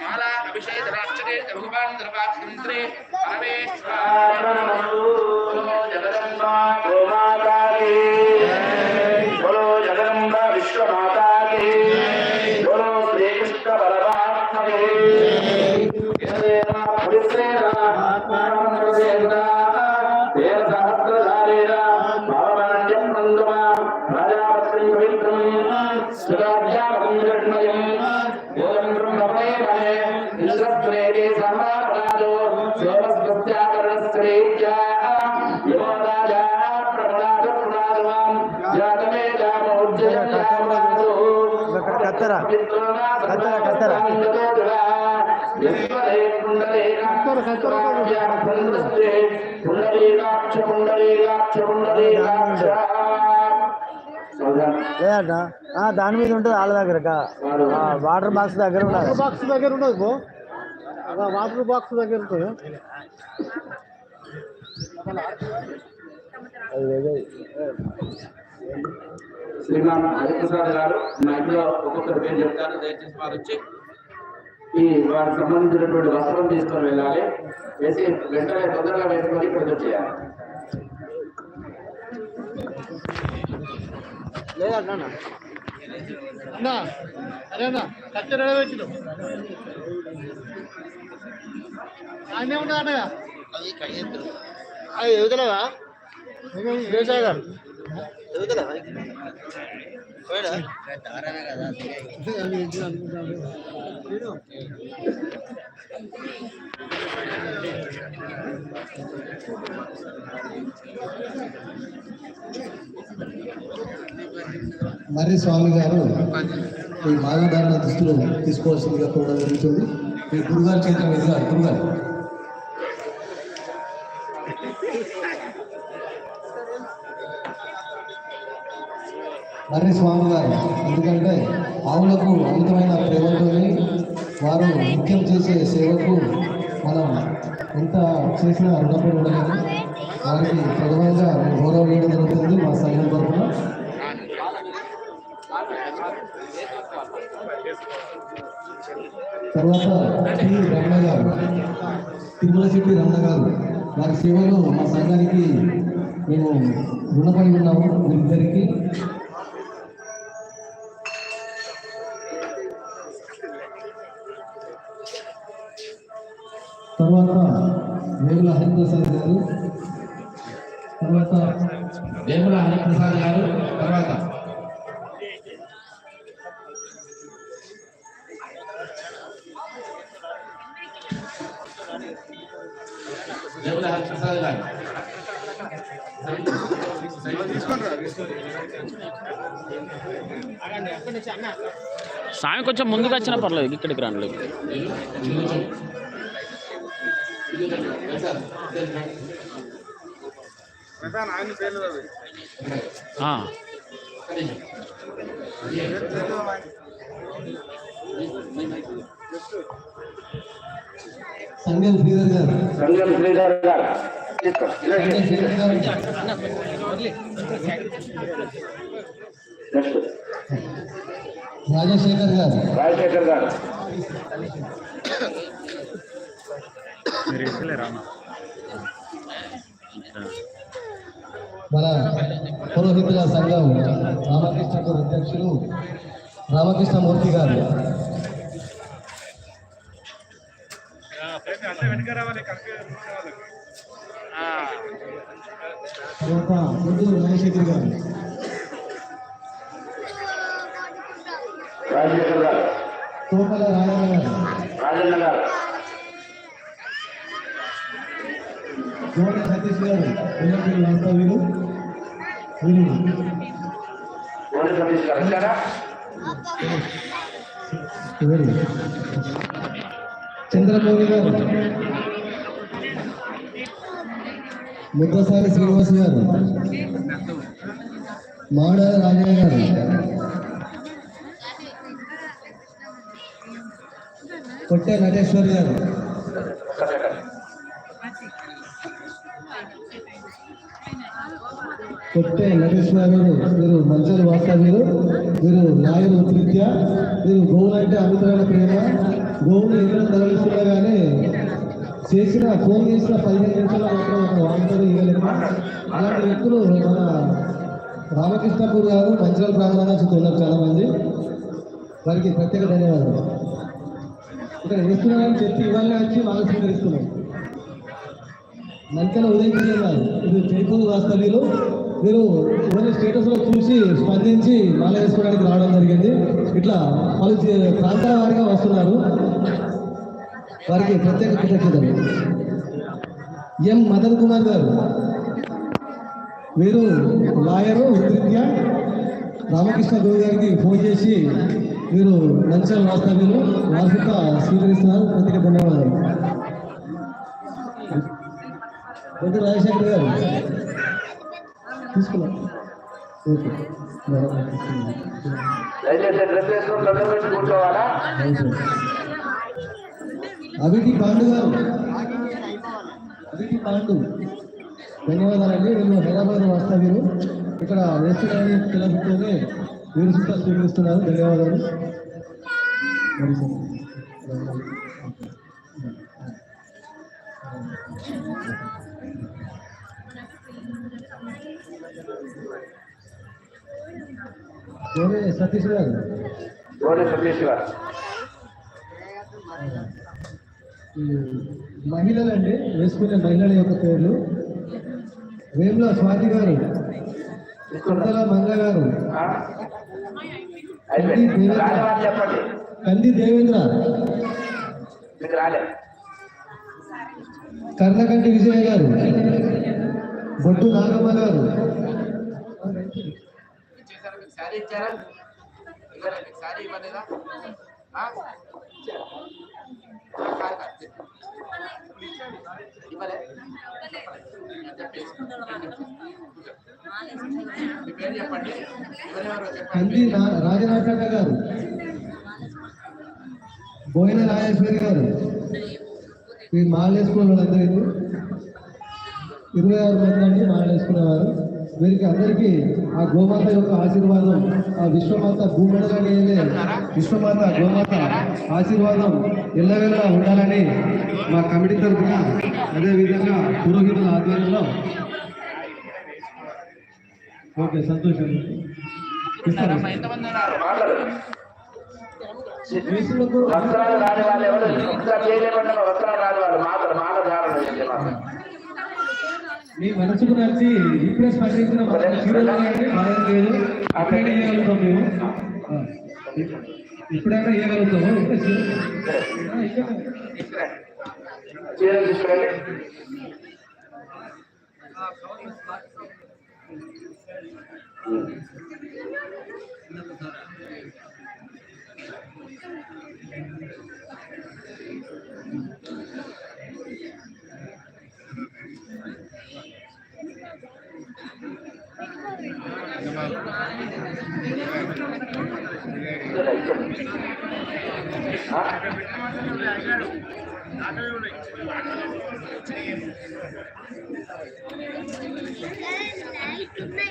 మాలా అభిషేక రాక్షతే భగవాన్ ద్రవాక్షంత్రే పరమేశ్వర యో రాజా జాతమే కత్తెర. కత్తెర. లేదట దాని మీద ఉంటుంది. వాళ్ళ దగ్గర వాటర్ బాక్స్ దగ్గర ఉండాలి. బాక్స్ దగ్గర ఉండదు ఆ వాటర్ బాక్స్ దగ్గర అది శ్రీమాన్ హరిప్రసాద్ గారు మా ఇంట్లో ఒక్కొక్కరి పేరు చెప్తారు దయచేసి వారు వచ్చి ఈ వారికి సంబంధించినటువంటి వస్త్రం తీసుకొని వెళ్ళాలి. వేసి వెంటనే తొందరగా వేసుకొని ఇక్కడికి వచ్చేయాలి లేదట అన్నా అరేనా అన్నయ్య అది ఎదుగుతలేదా? దేశాయ్ గారు మరి స్వామి గారు ఈ మానవధారణ దుస్తులు తీసుకోవాల్సిందిగా కోరడం జరుగుతుంది. ఈ గురుగారు చేత గురుగారు మర్రి స్వామి గారు ఎందుకంటే ఆవులకు అమితమైన ప్రేమతోని వారు నిత్యం చేసే సేవకు మనం ఎంత చేసినా రుణపడి ఉండలేము. వారికి ప్రథమంగా గౌరవం వేయడం జరుగుతుంది మా సంఘం తరఫున. తర్వాత టి. రమణ గారు తిరుమల శెట్టి రమణ గారు వారి సేవలో మా సంఘానికి మేము రుణపడి ఉన్నాము. వీరిద్దరికీ వేగుల హరిప్రసాద్ గారు తర్వాత వేముల హరిప్రసాద్ గారు తర్వాత వేముల హరిప్రసాద్ గారు. స్వామి కొంచెం ముందుకు వచ్చినా పర్లేదు ఇక్కడికి రండి. సంగం శ్రీధర్ గారు సంజయ్ శ్రీధర్ గారు తీసుకో. సంగం శ్రీధర్ గారు నెక్స్ట్ రాజశేఖర్ గారు మన పురోహితుల సంఘం రామకృష్ణ గురు అధ్యక్షులు రామకృష్ణమూర్తి గారు. రాజశేఖర్ గారు. రాజశేఖర్ గారు. రాజన్న గారు. కోట సతీష్ గారు పిల్లలు వాస్తవ్యులు. వీరు ఎవరు? చంద్రమౌళి గారు. ముద్దసారి శ్రీనివాస్ గారు. మాడ రాజయ్య గారు. కొట్టే నటేశ్వర్ గారు. కొట్టే నరేశ్వర గారు మీరు మంచి వాస్తవ్యులు మీరు. లాయర్ ఉత్పత్య మీరు గోవులు అంటే అమితమైన ప్రేమ. గోవులు ఎన్నో తరలిస్తున్నా కానీ చేసిన ఫోన్ చేసిన పదిహేను నిమిషాల మాత్రం ఒక వాంతలు ఇవ్వలేదు. అలాంటి వ్యక్తులు మన రామకృష్ణపూర్ గారు మంచిరాల ప్రాంతంలో ఉన్నారు చాలా మంది వారికి ప్రత్యేక ధన్యవాదాలు. ఇక్కడ వేస్తున్నారని చెప్పి ఇవాళ వచ్చి వాళ్ళు స్వీకరిస్తున్నారు మంచిగా ఉదయించారు ఇది చేకూరు వాస్తవ్యులు మీరు ఓన్లీ స్టేటస్లో చూసి స్పందించి మాల వేసుకోవడానికి రావడం జరిగింది. ఇట్లా పలు ప్రాంతాల వారిగా వస్తున్నారు. వారికి ప్రత్యేక కృతజ్ఞతలు. ఎం మదన్ కుమార్ గారు వీరు లాయరు వృత్తిరీత్యా రామకృష్ణ గౌరి గారికి ఫోన్ చేసి మీరు నంచల్ వాస్తవ్యులు వార్షిక స్వీకరిస్తున్నారు. ప్రత్యేక ధన్యవాదాలు. కొంచెం రాజశేఖర్ గారు? తీసుకున్నాం. అవిటి పాండు గారు. అవిటి పాండు. ధన్యవాదాలండి. నేను హైదరాబాద్ వాస్తవ్యులు ఇక్కడ వేస్తున్నారని తెలుసుకొని వీరు సుతా స్వీకరిస్తున్నారు. ధన్యవాదాలు. సతీష్ గారు? సతీష్ గారు? మహిళలండి వేసుకునే మహిళల యొక్క పేర్లు. వేముల స్వాతి గారు కుంతల మంగ గారు కంది దేవేంద్ర. మీకు రాలే. కర్ణకంటి విజయ గారు బొట్టు నాగమ్మ గారు. శారీ మీకు శారీ ఇవ్వలేదా కంది రాజనాటక గారు బోయిన రాజేశ్వరి గారు. ఈ మాలేసుకున్న వాళ్ళందరికీ ఇరవై ఆరు మంది అంటే మాలేసుకునేవారు వీరికి అందరికీ ఆ గోమాత యొక్క ఆశీర్వాదం ఆ విశ్వమాత భూమండలాన్ని విశ్వమాత గోమాత ఆశీర్వాదం ఎల్లవేళ ఉండాలని మా కమిటీ తరఫున అదేవిధంగా పురోహితుల ఆధ్వర్యంలో ఓకే సంతోషం. వస్త్రాలు రాని వాళ్ళు ఎవరు? ఇంకా చేయలేమన్నా వస్త్రాలు రాని వాళ్ళు మాత్రం మాట ధారణ మీ మనసుకు నచ్చి ఇప్పుడే స్పందించిన ఇవ్వగలుగుతాం మేము ఇప్పుడైనా. చీరలు తీసుకురండి